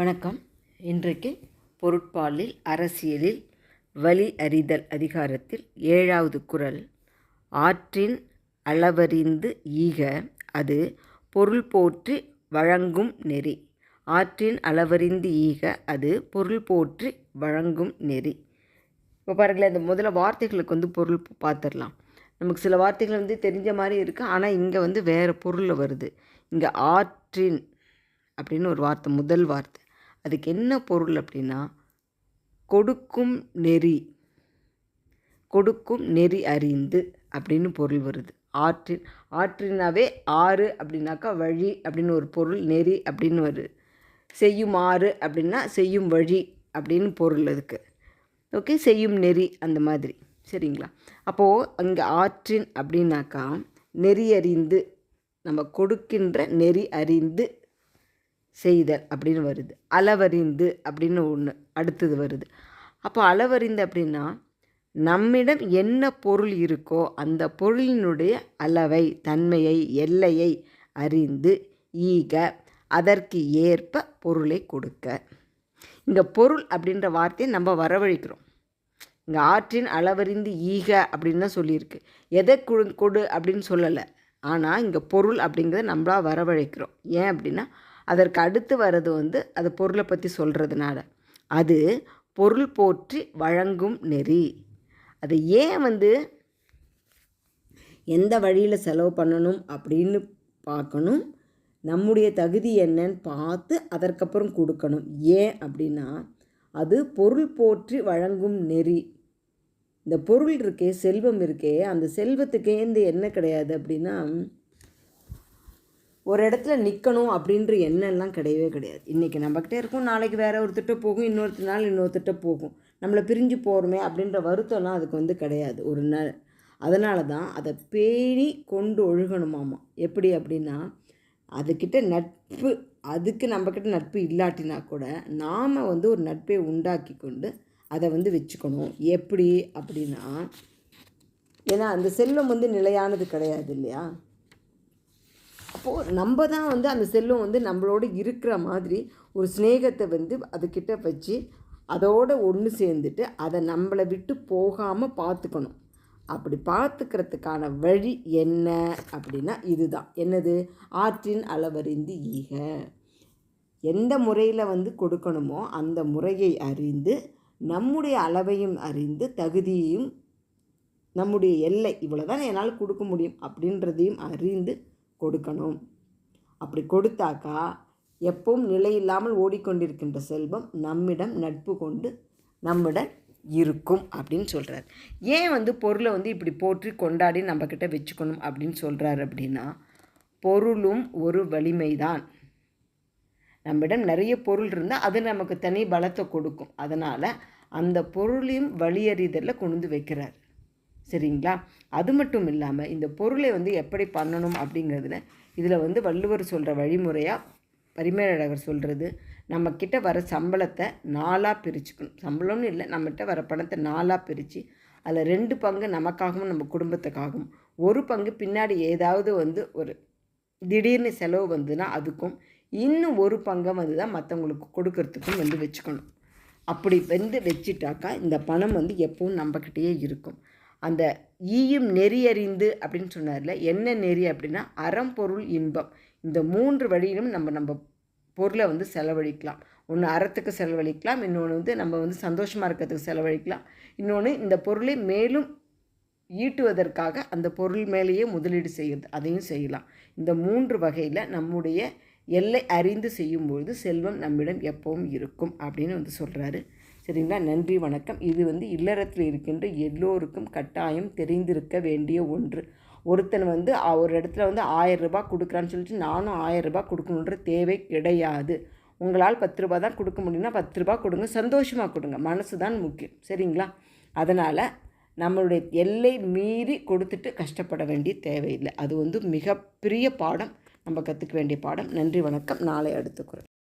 வணக்கம். இன்றைக்கு பொருட்பாலில் அரசியலில் வலி அறிதல் அதிகாரத்தில் ஏழாவது குரல். ஆற்றின் அளவறிந்து ஈக அது பொருள் போற்றி வழங்கும் நெறி. ஆற்றின் அளவறிந்து ஈக அது பொருள் போற்றி வழங்கும் நெறி. இப்போ பாருங்களேன் இந்த முதல்ல வார்த்தைகளுக்கு வந்து பொருள் பார்த்துடலாம் நமக்கு சில வார்த்தைகள் வந்து தெரிஞ்ச மாதிரி இருக்குது ஆனால் இங்கே வந்து வேறு பொருளில் வருது. இங்கே ஆற்றின் அப்படின்னு ஒரு வார்த்தை முதல் வார்த்தை. அதுக்கு என்ன பொருள் அப்படின்னா கொடுக்கும் நெறி. கொடுக்கும் நெறி அறிந்து அப்படின்னு பொருள் வருது. ஆற்றின் ஆற்றினாவே ஆறு அப்படின்னாக்கா வழி அப்படின்னு ஒரு பொருள் நெறி அப்படின்னு வருது. செய்யும் ஆறு அப்படின்னா செய்யும் வழி அப்படின்னு பொருள் அதுக்கு. ஓகே செய்யும் நெறி அந்த மாதிரி. சரிங்களா? அப்போது அங்கே ஆற்றின் அப்படின்னாக்கா நெறி அறிந்து நம்ம கொடுக்கின்ற நெறி அறிந்து செய்தல் அப்படின்னு வருது. அளவறிந்து அப்படின்னு ஒன்று அடுத்தது வருது. அப்போ அளவறிந்து அப்படின்னா நம்மிடம் என்ன பொருள் இருக்கோ அந்த பொருளினுடைய அளவை தன்மையை எல்லையை அறிந்து ஈக அதற்கு ஏற்ப பொருளை கொடுக்க. இங்கே பொருள் அப்படின்ற வார்த்தையை நம்ம வரவழைக்கிறோம். இங்கே ஆற்றின் அளவறிந்து ஈக அப்படின்னு தான் சொல்லியிருக்கு. எதை கொடு கொடு அப்படின்னு சொல்லலை. ஆனால் இங்கே பொருள் அப்படிங்கிறத நம்மளாக வரவழைக்கிறோம். ஏன் அப்படின்னா அதற்கு அடுத்து வர்றது வந்து அது பொருளை பற்றி சொல்கிறதுனால அது பொருள் போற்றி வழங்கும் நெறி. அது ஏன் வந்து எந்த வழியில் செலவு பண்ணணும் அப்படின்னு பார்க்கணும் நம்முடைய தகுதி என்னன்னு பார்த்து அதற்கப்புறம் கொடுக்கணும். ஏன் அப்படின்னா அது பொருள் போற்றி வழங்கும் நெறி. இந்த பொருள் இருக்கே செல்வம் இருக்கே அந்த செல்வத்துக்கேந்து என்ன கிடையாது அப்படின்னா ஒரு இடத்துல நிற்கணும் அப்படின்ற எண்ணம்லாம் கிடையவே கிடையாது. இன்றைக்கி நம்மக்கிட்டே இருக்கும் நாளைக்கு வேறு ஒரு திட்டம் போகும் இன்னொரு நாள் இன்னொரு திட்டம் போகும். நம்மளை பிரிஞ்சு போகிறோமே அப்படின்ற வருத்தம்லாம் அதுக்கு வந்து கிடையாது. ஒரு ந அதனால தான் அதை பேணி கொண்டு ஒழுகணுமாமா. எப்படி அப்படின்னா அதுக்கிட்ட நட்பு அதுக்கு நம்மக்கிட்ட நட்பு இல்லாட்டினா கூட நாம் வந்து ஒரு நட்பை உண்டாக்கி கொண்டு அதை வந்து வச்சுக்கணும். எப்படி அப்படின்னா ஏன்னா அந்த செல்வம் வந்து நிலையானது கிடையாது இல்லையா? அப்போது நம்ம தான் வந்து அந்த செல்லும் வந்து நம்மளோட இருக்கிற மாதிரி ஒரு ஸ்னேகத்தை வந்து அதுக்கிட்ட வச்சு அதோட ஒன்று சேர்ந்துட்டு அதை நம்மளை விட்டு போகாமல் பார்த்துக்கணும். அப்படி பார்த்துக்கிறதுக்கான வழி என்ன அப்படின்னா இதுதான். என்னது? ஆற்றின் அளவறிந்து ஈக. எந்த முறையில் வந்து கொடுக்கணுமோ அந்த முறையை அறிந்து நம்முடைய அளவையும் அறிந்து தகுதியையும் நம்முடைய எல்லை இவ்வளோ தான் என்னால் கொடுக்க முடியும் அப்படின்றதையும் அறிந்து கொடுக்கணும். அப்படி கொடுத்தாக்கா எப்பவும் நிலையில்லாமல் ஓடிக்கொண்டிருக்கின்ற செல்வம் நம்மிடம் நட்பு கொண்டு நம்மிடம் இருக்கும் அப்படின்னு சொல்கிறார் ஏன் வந்து பொருளை வந்து இப்படி போற்றி கொண்டாடி நம்மக்கிட்ட வச்சுக்கணும் அப்படின்னு சொல்கிறார் அப்படின்னா பொருளும் ஒரு வலிமை தான் நம்மிடம் நிறைய பொருள் இருந்தால் அது நமக்கு தனி பலத்தை கொடுக்கும். அதனால் அந்த பொருளையும் வழியறிதலில் கொண்டு வந்து வைக்கிறார். சரிங்களா? அது மட்டும் இல்லாமல் இந்த பொருளை வந்து எப்படி பண்ணணும் அப்படிங்கிறதுல இதில் வந்து வள்ளுவர் சொல்கிற வழிமுறையாக பரிமேலழகர் சொல்கிறது நம்மக்கிட்ட வர சம்பளத்தை நாலாக பிரிச்சுக்கணும். சம்பளம்னு இல்லை நம்மகிட்ட வர பணத்தை நாலாக பிரித்து அதில் ரெண்டு பங்கு நமக்காகவும் நம்ம குடும்பத்துக்காகவும். ஒரு பங்கு பின்னாடி ஏதாவது வந்து ஒரு திடீர்னு செலவு வந்துன்னா அதுக்கும் இன்னும் ஒரு பங்கை வந்து தான் மற்றவங்களுக்கு கொடுக்கறதுக்கும் வந்து வச்சுக்கணும். அப்படி வந்து வச்சுட்டாக்கா இந்த பணம் வந்து எப்பவும் நம்மக்கிட்டேயே இருக்கும். அந்த ஈயும் நெறி அறிந்து அப்படின்னு சொன்னார்ல என்ன நெறி அப்படின்னா அறம் பொருள் இன்பம். இந்த மூன்று வழியிலும் நம்ம நம்ம பொருளை வந்து செலவழிக்கலாம். ஒன்று அறத்துக்கு செலவழிக்கலாம் இன்னொன்று வந்து நம்ம வந்து சந்தோஷமாக இருக்கிறதுக்கு செலவழிக்கலாம். இன்னொன்று இந்த பொருளை மேலும் ஈட்டுவதற்காக அந்த பொருள் மேலேயே முதலீடு செய்யுது அதையும் செய்யலாம். இந்த மூன்று வகையில் நம்முடைய எல்லை அறிந்து செய்யும்பொழுது செல்வம் நம்மிடம் எப்பவும் இருக்கும் அப்படின்னு வந்து சொல்கிறாரு சரிங்களா? நன்றி வணக்கம். இது வந்து இல்லறத்தில் இருக்கின்ற எல்லோருக்கும் கட்டாயம் தெரிந்திருக்க வேண்டிய ஒன்று. ஒருத்தன் வந்து ஒரு இடத்துல வந்து ஆயிரம் ரூபாய் கொடுக்குறான்னு சொல்லிட்டு நானும் ஆயிரம் ரூபாய் கொடுக்கணுன்ற தேவை கிடையாது. உங்களால் பத்து ரூபா தான் கொடுக்க முடியும்னா பத்து ரூபா கொடுங்க. சந்தோஷமாக கொடுங்க. மனசு தான் முக்கியம். சரிங்களா? அதனால் நம்மளுடைய எல்லை மீறி கொடுத்துட்டு கஷ்டப்பட வேண்டிய தேவையில்லை. அது வந்து மிகப்பெரிய பாடம். நம்ம கற்றுக்க வேண்டிய பாடம். நன்றி வணக்கம். நாளை அடுத்த